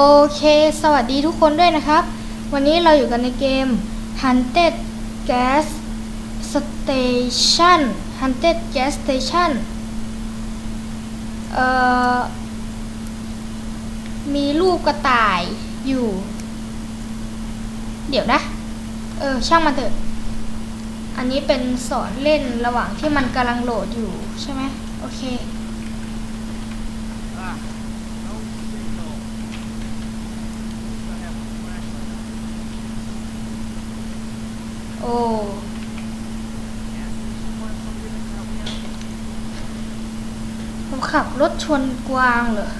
โอเค สวัสดีทุกคนด้วยนะครับ วันนี้เราอยู่กันในเกม Hunted Gas Station Hunted Gas Station เอ่อ มีรูปกระต่ายอยู่ เดี๋ยวนะ เออ ช่างมันเถอะ อันนี้เป็นสอนเล่นระหว่างที่มันกำลังโหลดอยู่ใช่ไหมโอเค Ah, no signal. I have a flashlight. โอ้ Gas station where somebody can help me out. ผมขับรถชนกวางเหรอ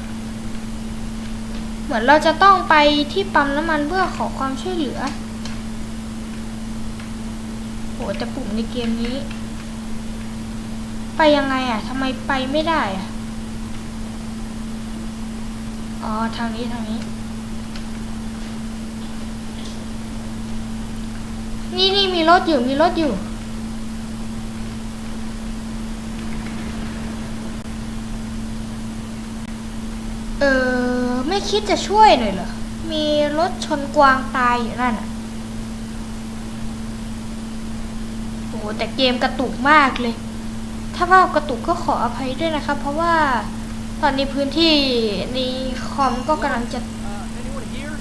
เหมือนเราจะต้องไปที่ปั๊มน้ำมันเพื่อขอความช่วยเหลือ โหแต่ปุ่มในเกมนี้ ไปยังไงอะทำไมไปไม่ได้อะ อ๋อ ทางนี้ ทางนี้ นี่นี่มีรถอยู่มีรถอยู่ เออไม่คิดจะช่วยหน่อยเหรอ มีรถชนกวางตายอยู่นั่นอะโอ้โหแต่เกมกระตุกมากเลย ถ้าว่ากระตุกก็ขออภัยด้วยนะครับ เพราะว่าตอนนี้พื้นที่ในคอมก็กำลังจะ Uh, anyone here?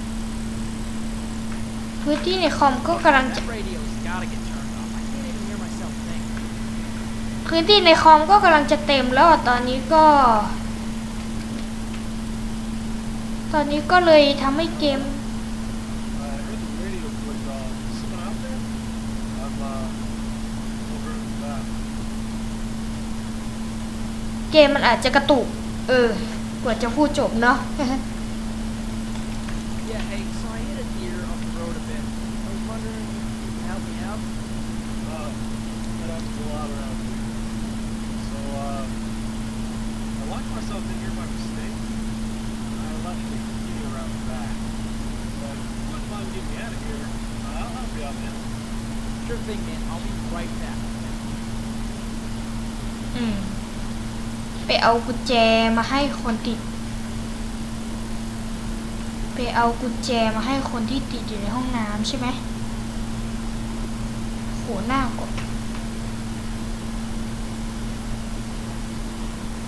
พื้นที่ในคอมก็กำลังจะพื้นที่ในคอมก็กำลังจะเต็มแล้วตอนนี้ก็ ตอนนี้ก็เลยทำให้เกมเกมมันอาจจะกระตุก เออกว่าจะพูดจบเนาะ Yeah, hey, so I hit a deer off the road a bit. I was wondering if you could help me out. Uh, I'd have to go out around here. So uh, I locked myself in here by mistake. I left the key around the back. But if you wouldn't mind getting me out of here, uh, I'll help you out, man. Sure thing, man. I'll be right back. อืมไปเอากุญแจมาให้คนติด ไปเอากุญแจมาให้คนที่ติดอยู่ในห้องน้ำใช่ไหมโหหน้ากด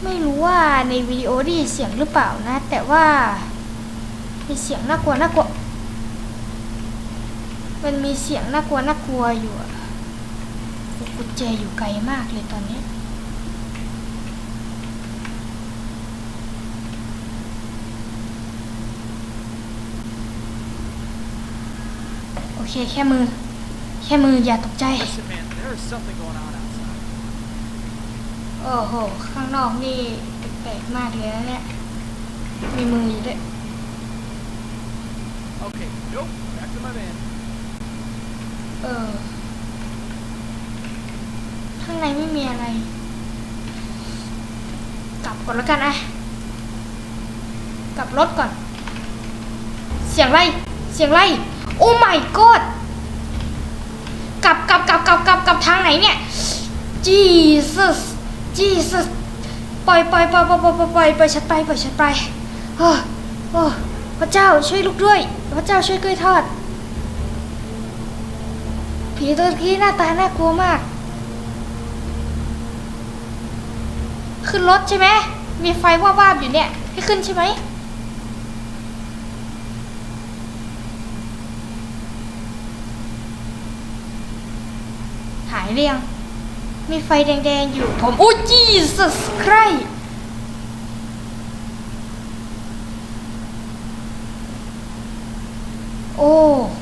ไม่รู้ว่าในวิดีโอได้ยินเสียงหรือเปล่านะ แต่ว่ามีเสียงน่ากลัวน่ากลัว มันมีเสียงน่ากลัวน่ากลัวอยู่กุญแจอยู่ไกลมากเลยตอนนี้โอเคแค่มือ แค่มืออย่าตกใจ โอ้โห ข้างนอกนี่แปลกๆมากเลยนะเนี่ย มีมืออยู่ด้วย Okay, nope. Back to my van. เออ ข้างในไม่มีอะไร กลับก่อนแล้วกันอะกลับรถก่อน เสียงไร เสียงไร โอ้ my god กลับกลับกลับกลับกลับกลับทางไหนเนี่ย Jesus Jesus ปล่อยปล่อยปล่อยปล่อยปล่อยปล่อยปล่อยปล่อยฉันไปปล่อยฉันไปโอ้โอ้พระเจ้าช่วยลูกด้วย พระเจ้าช่วยกล้วยทอด ผีตัวกี้หน้าตาน่ากลัวมาก ขึ้นรถใช่ไหมมีไฟวาบๆอยู่เนี่ย ให้ขึ้นใช่ไหมหายเรียง มีไฟแดงๆอยู่ผมโอ้ Jesus Christ โอ้โห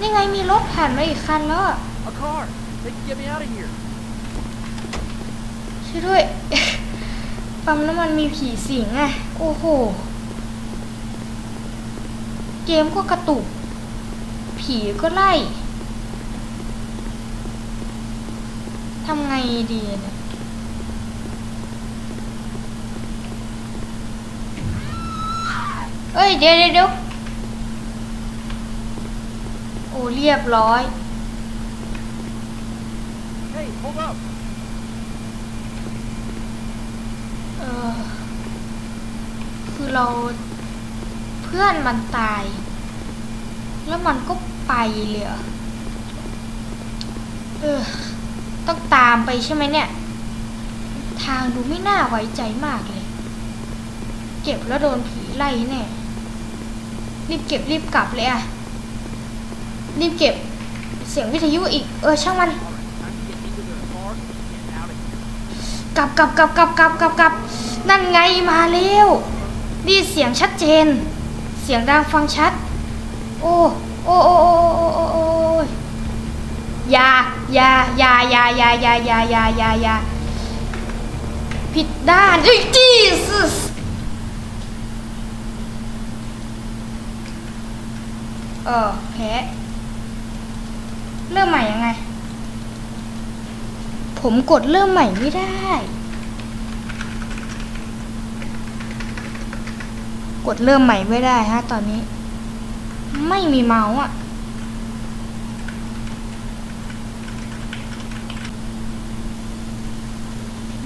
นี่ไงมีรถผ่านมาอีกคันแล้วอะ A car. They can get me out of here. ช่วยด้วย ปั๊มน้ำมันมีผีสิงอะโอ้โห เกมก็กระตุก ผีก็ไล่ ทำไงดีเนี่ยเอ้ยเดี๋ยวเดี๋ยวเดี๋ยวโอ้เรียบร้อย Hey, hold up. เออเราเพื่อนมันตาย แล้วมันก็ไปเลยเหรอเออ ต้องตามไปใช่ไหมเนี่ย ทางดูไม่น่าไว้ใจมากเลย เก็บแล้วโดนผีไล่แน่รีบเก็บรีบกลับเลยอะรีบเก็บเสียงวิทยุอีก เออช่างมัน กลับกลับกลับกลับกลับกลับกลับนั่นไงมาเร็วนี่เสียงชัดเจน เสียงดังฟังชัด โอ้โอ้โอ้โอ้โอ้โยายายายายายายายายายาผิดด้านเอ้ยจีสุสเออแพ้เริ่มใหม่ยังไง ผมกดเริ่มใหม่ไม่ได้ กดเริ่มใหม่ไม่ได้ฮะตอนนี้ ไม่มีเมาส์อะ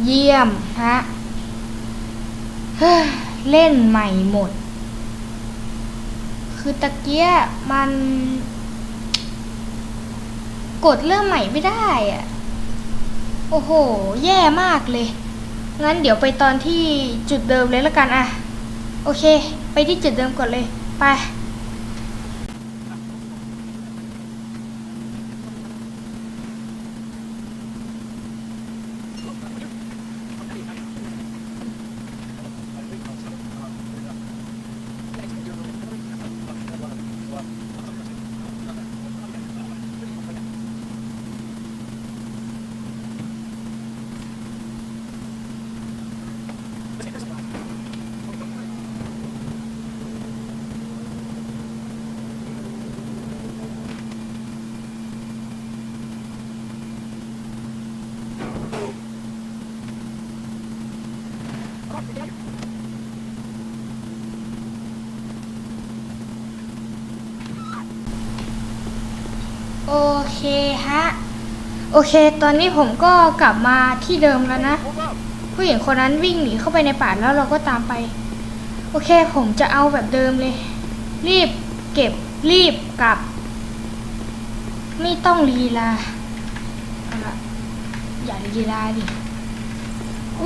เยี่ยมฮะเล่นใหม่หมด คือตะเกียมัน กดเริ่มใหม่ไม่ได้อะ โอ้โห แย่มากเลย งั้นเดี๋ยวไปตอนที่จุดเดิมเลยละกันอะโอเค ไปที่จุดเดิมก่อนเลย ไป โอเคฮะ โอเค ตอนนี้ผมก็กลับมาที่เดิมแล้วนะ ผู้หญิงคนนั้นวิ่งหนีเข้าไปในป่าแล้วเราก็ตามไป โอเค ผมจะเอาแบบเดิมเลย รีบเก็บรีบกลับ ไม่ต้องลีลาอย่าลีลาดิ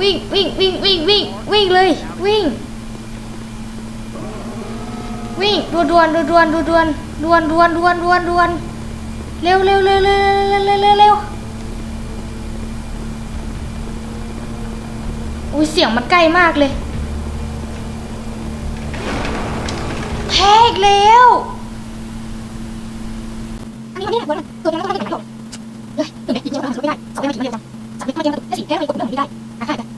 วิ่งวิ่งวิ่งวิ่งวิ่งวิ่งเลยวิ่ง วิ่งดวนดวนดวนดวนดวนดวนดวนดวนดวนดวนเร็วเร็วเร็วเร็วเร็วเร็วเร็วเร็วอุ้ยเสียงมันใกล้มากเลยแพ้อีกแล้วอันนี้วันนี้นะตัวนั้นตัวนั้นต้องได้ไหนหรอกเลยตื่นเต้นจริงๆเราทำไม่ได้สอบได้ไม่ถึงเร็วจัง นี้ทำไมยังมาถึงสี่แค่ไม่กดเรื่องของพี่ได้นะค่ะ